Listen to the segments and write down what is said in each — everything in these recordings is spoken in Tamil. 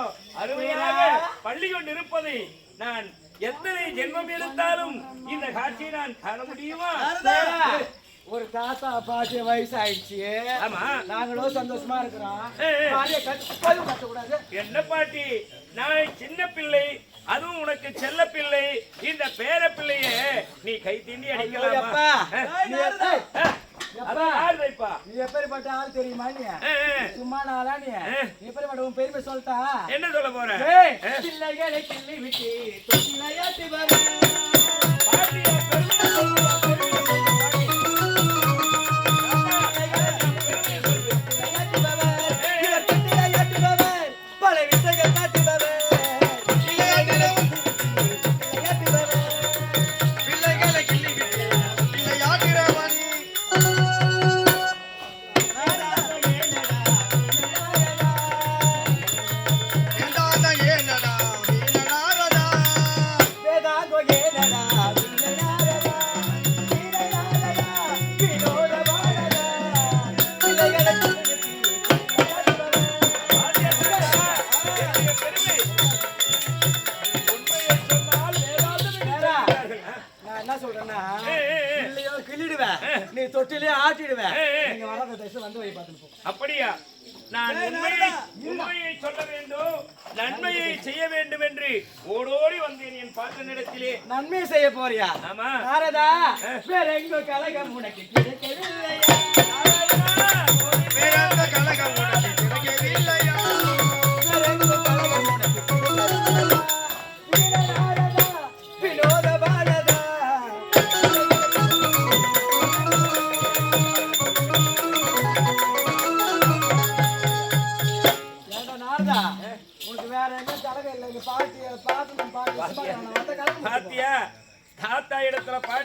பாட்டியும் அருமையாக பள்ளி கொண்டு இருப்பதை நான் எத்தனை ஜென்மம் எடுத்தாலும் இந்த காட்சியை நான் காண முடியுமா? ஒரு தாத்தா பாட்டி வயசு ஆயிடுச்சு ஆமா. நாங்களும் சந்தோஷமா இருக்கிறோம். என்ன பாட்டி? நான் சின்ன பிள்ளை அதுவும் உனக்கு செல்ல பிள்ளை இந்த பேர பிள்ளைய நீ கை தீண்டி அடிக்கலாமா? நீ எப்ப- அஹ், அது யார் வைப்பா? நீ எப்படிப்பட்ட ஆள் தெரியுமா நீ? சும்மா நாளா நீ எப்படிப்பட்ட உன் பெருமை சொல்லிட்டா? என்ன சொல்ல போற? பிள்ளைகளை கிள்ளி விட்டு தொட்டிலையாட்டி வர. என்ன சொல்றேன்னா. இல்லையோ கிள்ளிடுவேன். நீ தொட்டிலே ஆட்டிடுவேன். நீங்க வராத தயவுசெய்து வந்து வை பார்த்துட்டு போ. அப்படியா? நான் உண்மையை உண்மையை சொல்ல வேண்டும். நன்மையை செய்ய வேண்டும் என்று ஓடோடி வந்தேன் என் பாட்டனிடத்திலே நன்மை செய்ய போறியா? ஆமா. நாரதா வேற எங்க கலகம் உனக்கு கிடைக்கவில்லையா?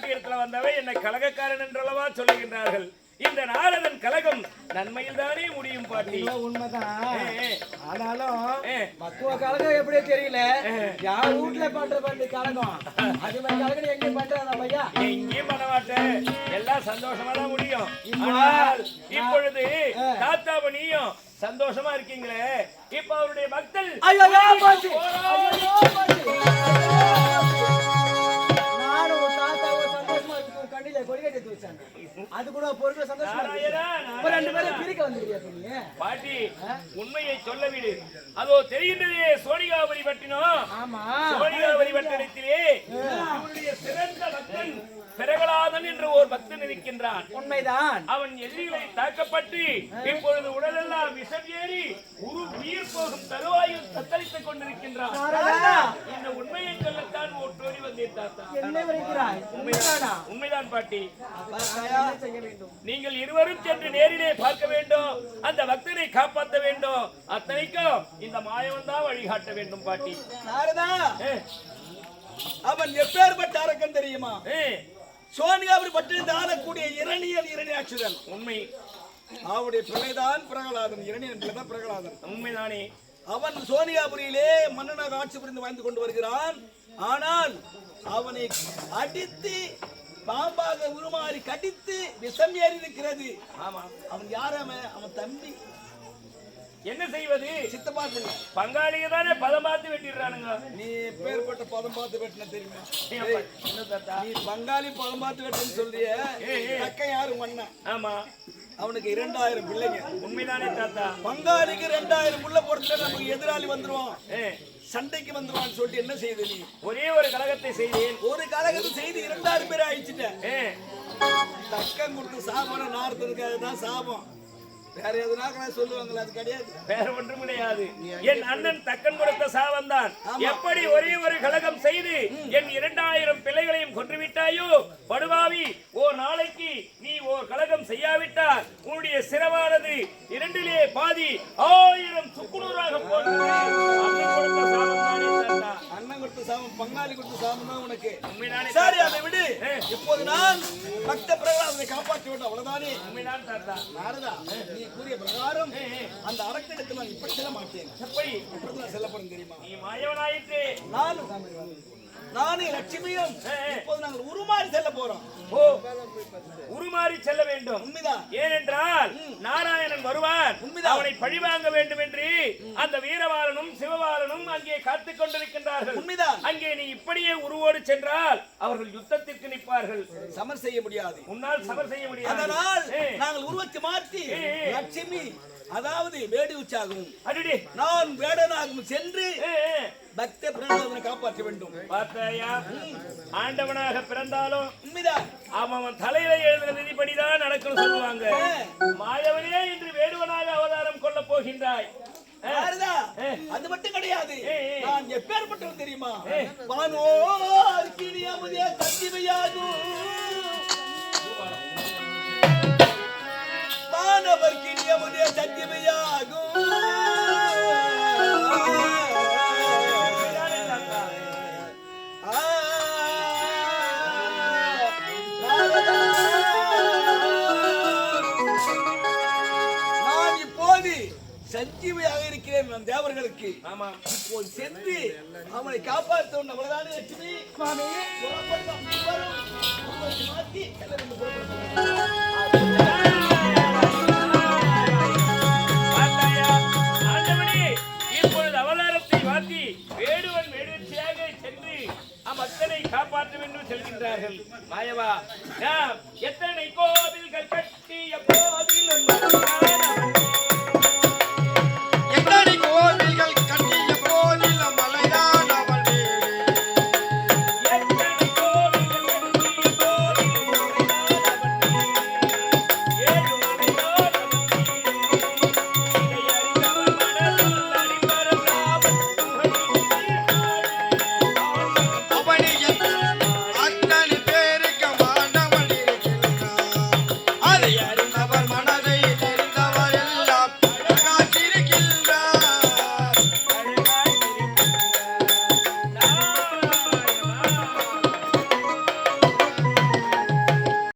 இடத்துல வந்தவை என்னை கலகக்காரன் என்றளவா சொல்லுகின்றார்கள். இந்த நாரதன் கலகம் நன்மையில் தானே முடியும் பாட்டி. ஐயோ, உண்மைதான். ஆனாலும். மத்துவ கழகம் எப்படியோ தெரியல. யார் வீட்டுல பண்ற பண்ணி கழகம்? அது மாதிரி கழகம் எங்க பண்றதா பையா? எங்கேயும் பண்ண மாட்டேன். எல்லாம் சந்தோஷமா தான் முடியும். இப்பொழுது ஆ. தாத்தாவை நீயும் சந்தோஷமா இருக்கீங்களே. இப்ப அவருடைய பக்தல் ஐயோ அது கூட சந்தோஷமா ரெண்டு பேரும். பிரிக்க வந்துருக்கியா பாட்டி உண்மையை சொல்ல விடு. அதோ தெரிகின்றதே சோனிகாபுரி பட்டினம் ஆமா. சோனிகாபுரி பட்டணத்திலே சிறந்த பக்தன் பிரகலாதன் என்று ஒரு பக்தன் இருக்கின்றான். உண்மைதான். அவன் எதிரிகளை தாக்கப்பட்டு இப்பொழுது உடலெல்லாம் விஷம் ஏறி உரு உயிர் போகும் தருவாயில் தத்தளித்துக் கொண்டிருக்கின்றான். இந்த உண்மையை சொல்லத்தான் ஓட்டோடி வந்தேன் தாத்தா. உண்மைதானா. உண்மைதான்? பாட்டி. நீங்கள் இருவரும் சென்று நேரிலே பார்க்க வேண்டும். அந்த பக்தனை காப்பாற்ற வேண்டும். அத்தனைக்கும் இந்த மாயவன் தான் வழிகாட்ட வேண்டும் பாட்டி. அவன் எப்பேற்பட்ட அரக்கன் தெரியுமா? ஏ, சோனியாபுரி பட்டினத்தை ஆளக்கூடிய இரணியல் இரணியாட்சிதன். உண்மை. அவருடைய பிள்ளைதான் பிரகலாதன். இரணியன் பிள்ளைதான் பிரகலாதன். உண்மைதானே அவன் சோனியாபுரியிலே மன்னனாக ஆட்சி புரிந்து வாழ்ந்து கொண்டு வருகிறான். ஆனால் அவனை அடித்து பாம்பாக உருமாறி கடித்து விஷம் ஏறி இருக்கிறது ஆமா. அவன் யார் அவன்? அவன் தம்பி. என்ன செய்வது? சித்தப்பா பிள்ளை பங்காளிக தானே பதம் பார்த்து வெட்டிடுறானுங்க. நீ பேர்பட்ட பதம் பார்த்து வெட்டின தெரியுமா? நீ பங்காளி பதம் பார்த்து வெட்டுன்னு சொல்றிய அக்கன் யாரு? மன்னன் ஆமா. அவனுக்கு இரண்டாயிரம் பிள்ளைங்க. உண்மைதானே தாத்தா? பங்காளிக்கு ரெண்டாயிரம் புள்ள போட்டு நமக்கு எதிராளி வந்துருவான். சண்டைக்கு வந்துருவான்னு சொல்லிட்டு என்ன செய்த நீ? ஒரே ஒரு கழகத்தை செய்தேன். ஒரு கலகத்தை செய்து இரண்டாயிரம் பேர் அழிச்சிட்ட. ஏ, தக்கம் கொடுத்து சாப்பாடு நார்த்ததுக்காக தான் சாபம். வேற எதுனா சொல்லுவாங்களா அது கிடையாது. வேற ஒன்றும் கிடையாது. என் அண்ணன் தக்கன் கொடுத்த சாவந்தான் எப்படி ஒரே ஒரு கழகம் செய்து என் இரண்டாயிரம் பிள்ளைகளையும் கொன்று விட்டாயோ படுவாவி ஓர் நாளைக்கு நீ ஓர் கழகம் செய்யாவிட்டால் உன்னுடைய சிரமானது இரண்டிலே பாதி ஆயிரம் சுக்குநூறாக போகிறது அண்ணன் கொடுத்த சாபம் தானே சாபம் பங்காளி கொடுத்த சாபம் தான் உனக்கு. சரி? அதை விடு. இப்போது நான் பக்த பிரகலாதனை காப்பாற்றி விட்டு அவ்வளவுதானே? நாரதா நீ கூறிய பிரகாரம் அந்த அரக்கணத்தை நான் இப்படி செல்ல மாட்டேன். எப்படி எப்படி நான் செல்ல போறேன் தெரியுமா? நீ மாயவனாயிற்று. நானும் நானும் லட்சுமியும். இப்போது நாங்கள் உருமாறி செல்ல போறோம். ஓ உருமாறி செல்ல வேண்டும். உண்மைதான். ஏனென்றால் நாராயணன் வருவான் உண்மைதான். அவனை பழிவாங்க வேண்டும் என்று அந்த வீரவாளனும் சிவவாளனும் அங்கே காத்துக் கொண்டிருக்கின்றார்கள். உண்மைதான். அங்கே நீ இப்படியே உருவோடு சென்றால் அவர்கள் யுத்தத்திற்கு நிற்பார்கள். சமர் செய்ய முடியாது. உன்னால் சமர் செய்ய முடியாது. அதனால் நாங்கள் உருவத்தை மாற்றி. லட்சுமி அதாவது வேடி உச்சாகவும் அடடே. நான் வேடனாகவும் சென்று பக்த பிரகலாதனை காப்பாற்ற வேண்டும். பார்த்தாயா? ஆண்டவனாக பிறந்தாலும் உண்மைதான். அவன் தலையில எழுதுற விதிப்படிதான் நடக்கணும் சொல்லுவாங்க. மாயவனே இன்று வேடுவனாக அவதாரம் கொள்ள போகின்றாய். அது மட்டும் கிடையாது. நான் எப்பேற்பட்டவன் தெரியுமா? வானோர் கிணியமுதே சத்திவையாகும் வானவர் கிணியமுதே சத்திவையாகும் சஞ்சீவியாக இருக்கிறேன் தேவர்களுக்கு. ஆமா. இப்போது சென்று அவனை காப்பாற்றும் நம்மளதான லட்சுமி. காப்பாற்ற வேண்டும் செல்கின்றார்கள். மாயவா எத்தனை கோவில் கட்டி எப்போதில்